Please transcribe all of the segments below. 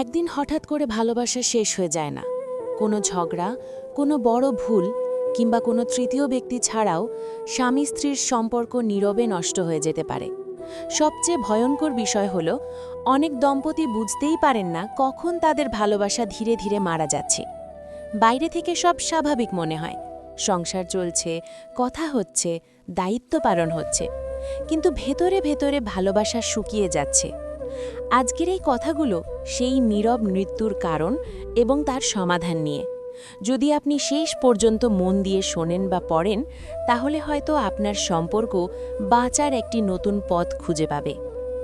একদিন হঠাৎ করে ভালোবাসা শেষ হয়ে যায় না। কোনো ঝগড়া, কোনো বড় ভুল কিংবা কোনো তৃতীয় ব্যক্তি ছাড়াও স্বামী স্ত্রীর সম্পর্ক নীরবে নষ্ট হয়ে যেতে পারে। সবচেয়ে ভয়ঙ্কর বিষয় হল, অনেক দম্পতি বুঝতেই পারেন না কখন তাদের ভালোবাসা ধীরে ধীরে মারা যাচ্ছে। বাইরে থেকে সব স্বাভাবিক মনে হয়। সংসার চলছে, কথা হচ্ছে, দায়িত্ব পালন হচ্ছে। কিন্তু ভেতরে ভেতরে ভালোবাসা শুকিয়ে যাচ্ছে। আজকের এই কথাগুলো সেই নীরব মৃত্যুর কারণ এবং তার সমাধান নিয়ে। যদি আপনি শেষ পর্যন্ত মন দিয়ে শোনেন বা পড়েন, তাহলে হয়তো আপনার সম্পর্ক বাঁচার একটি নতুন পথ খুঁজে পাবে।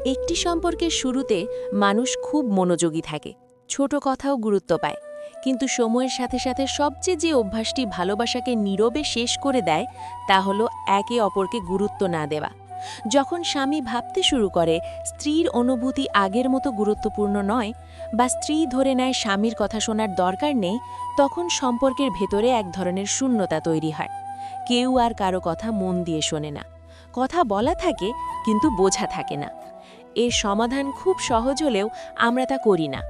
একটি সম্পর্কের শুরুতে মানুষ খুব মনোযোগী থাকে, ছোট কথাও গুরুত্ব পায়। কিন্তু সময়ের সাথে সাথে সবচেয়ে যে অভ্যাসটি ভালোবাসাকে নীরবে শেষ করে দেয়, তা হলো একে অপরকে গুরুত্ব না দেওয়া। যখন স্বামী ভাবতে শুরু করে, স্ত্রীর অনুভূতি আগের মতো গুরুত্বপূর্ণ নয় বা স্ত্রী ধরে নেয় স্বামীর কথা শোনার দরকার নেই, তখন সম্পর্কের ভেতরে এক ধরনের শূন্যতা তৈরি হয়। কেউ আর কারও কথা মন দিয়ে শোনে না। কথা বলা থাকে, কিন্তু বোঝা থাকে না। এর সমাধান খুব সহজ হলেও আমরা তা করি না।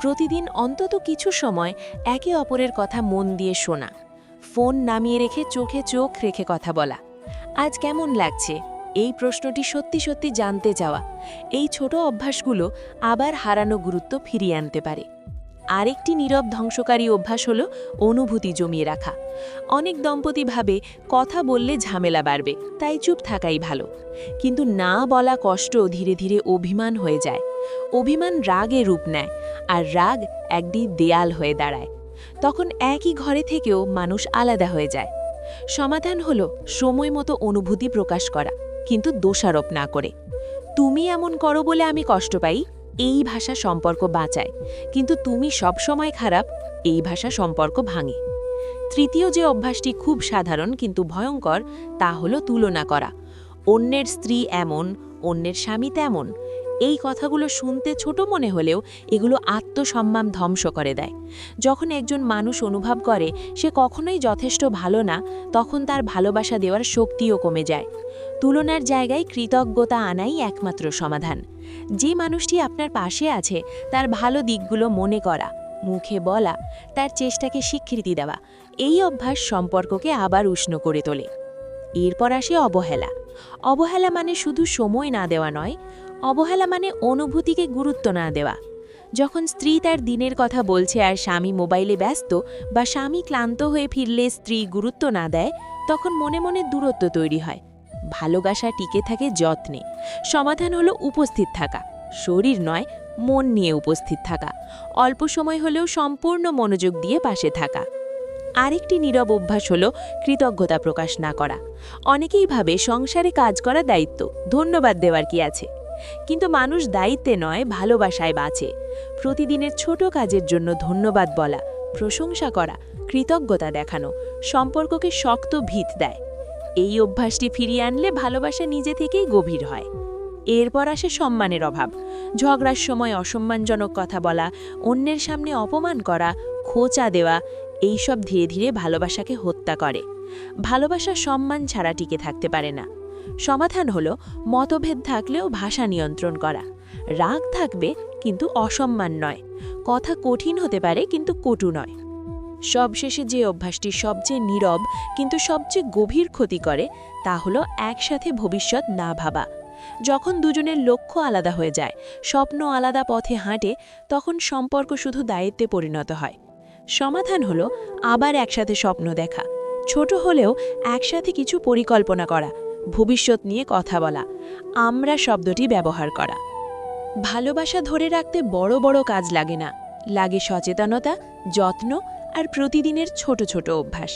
প্রতিদিন অন্তত কিছু সময় একে অপরের কথা মন দিয়ে শোনা। ফোন নামিয়ে রেখে চোখে চোখ রেখে কথা বলা। আজ কেমন লাগছে? এই প্রশ্নটি সত্যি সত্যি জানতে চাওয়া। এই ছোট অভ্যাসগুলো আবার হারানো গুরুত্ব ফিরিয়ে আনতে পারে। আরেকটি নীরব ধ্বংসকারী অভ্যাস হলো অনুভূতি জমিয়ে রাখা। অনেক দম্পতি ভাবে কথা বললে ঝামেলা বাড়বে, তাই চুপ থাকাই ভালো। কিন্তু না বলা কষ্ট ধীরে ধীরে অভিমান হয়ে যায়। অভিমান রাগে রূপ নেয়, আর রাগ একটি দেয়াল হয়ে দাঁড়ায়। তখন একই ঘরে থেকেও মানুষ আলাদা হয়ে যায়। সমাধান হলো সময় মতো অনুভূতি প্রকাশ করা। কিন্তু দোষারোপ না করে। তুমি এমন করো বলে আমি কষ্ট পাই, এই ভাষা সম্পর্ক বাঁচায়। কিন্তু তুমি সব সময় খারাপ, এই ভাষা সম্পর্ক ভাঙে। তৃতীয় যে অভ্যাসটি খুব সাধারণ কিন্তু ভয়ঙ্কর, তা হলো তুলনা করা। অন্যের স্ত্রী এমন, অন্যের স্বামী তেমন এই কথাগুলো শুনতে ছোট মনে হলেও এগুলো আত্মসম্মান ধ্বংস করে দেয়। যখন একজন মানুষ অনুভব করে সে কখনোই যথেষ্ট ভালো না, তখন তার ভালোবাসা দেওয়ার শক্তিও কমে যায়। তুলনার জায়গায় কৃতজ্ঞতা আনাই একমাত্র সমাধান। যে মানুষটি আপনার পাশে আছে, তার ভালো দিকগুলো মনে করা, মুখে বলা, তার চেষ্টাকে স্বীকৃতি দেওয়া, এই অভ্যাস সম্পর্ককে আবার উষ্ণ করে তোলে। এরপর আসে অবহেলা। অবহেলা মানে শুধু সময় না দেওয়া নয় অবহেলা মানে অনুভূতিকে গুরুত্ব না দেওয়া। যখন স্ত্রী তার দিনের কথা বলছে আর স্বামী মোবাইলে ব্যস্ত বা স্বামী ক্লান্ত হয়ে ফিরলে স্ত্রী গুরুত্ব না দেয়, তখন মনে মনে দূরত্ব তৈরি হয়। ভালোবাসা টিকে থাকে যত্নে। সমাধান হলো উপস্থিত থাকা। শরীর নয়, মন নিয়ে উপস্থিত থাকা। অল্প সময় হলেও সম্পূর্ণ মনোযোগ দিয়ে পাশে থাকা। আরেকটি নীরব অভ্যাস হলো কৃতজ্ঞতা প্রকাশ না করা। অনেকেই ভাবে সংসারে কাজ করা দায়িত্ব। ধন্যবাদ দেওয়ার কি আছে? কিন্তু মানুষ দায়িত্বে নয়, ভালোবাসায় বাঁচে। প্রতিদিনের ছোট কাজের জন্য ধন্যবাদ বলা, প্রশংসা করা, কৃতজ্ঞতা দেখানো, সম্পর্ককে শক্ত ভিত দেয়। এই অভ্যাসটি ফিরিয়ে আনলে ভালোবাসা নিজে থেকেই গভীর হয়। এরপর আসে সম্মানের অভাব। ঝগড়ার সময় অসম্মানজনক কথা বলা, অন্যের সামনে অপমান করা, খোঁচা দেওয়া, এইসব ধীরে ধীরে ভালোবাসাকে হত্যা করে। ভালোবাসা সম্মান ছাড়া টিকে থাকতে পারে না। সমাধান হলো মতভেদ থাকলেও ভাষা নিয়ন্ত্রণ করা। রাগ থাকবে কিন্তু অসম্মান নয়। কথা কঠিন হতে পারে কিন্তু কটু নয়। সবশেষে যে অভ্যাসটি সবচেয়ে নীরব কিন্তু সবচেয়ে গভীর ক্ষতি করে, তা হলো একসাথে ভবিষ্যৎ না ভাবা। যখন দুজনের লক্ষ্য আলাদা হয়ে যায়, স্বপ্ন আলাদা পথে হাঁটে, তখন সম্পর্ক শুধু দায়িত্বে পরিণত হয়। সমাধান হলো আবার একসাথে স্বপ্ন দেখা। ছোট হলেও একসাথে কিছু পরিকল্পনা করা ভবিষ্যৎ নিয়ে কথা বলা, আমরা শব্দটি ব্যবহার করা। ভালোবাসা ধরে রাখতে বড় বড় কাজ লাগে না, লাগে সচেতনতা, যত্ন আর প্রতিদিনের ছোট ছোট অভ্যাস।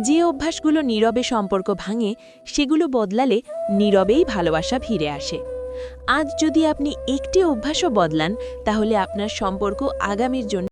যে অভ্যাসগুলো নীরবে সম্পর্ক ভাঙে, সেগুলো বদলালে নীরবেই ভালোবাসা ফিরে আসে। আজ যদি আপনি একটি অভ্যাসও বদলান, তাহলে আপনার সম্পর্ক আগামীর জন্য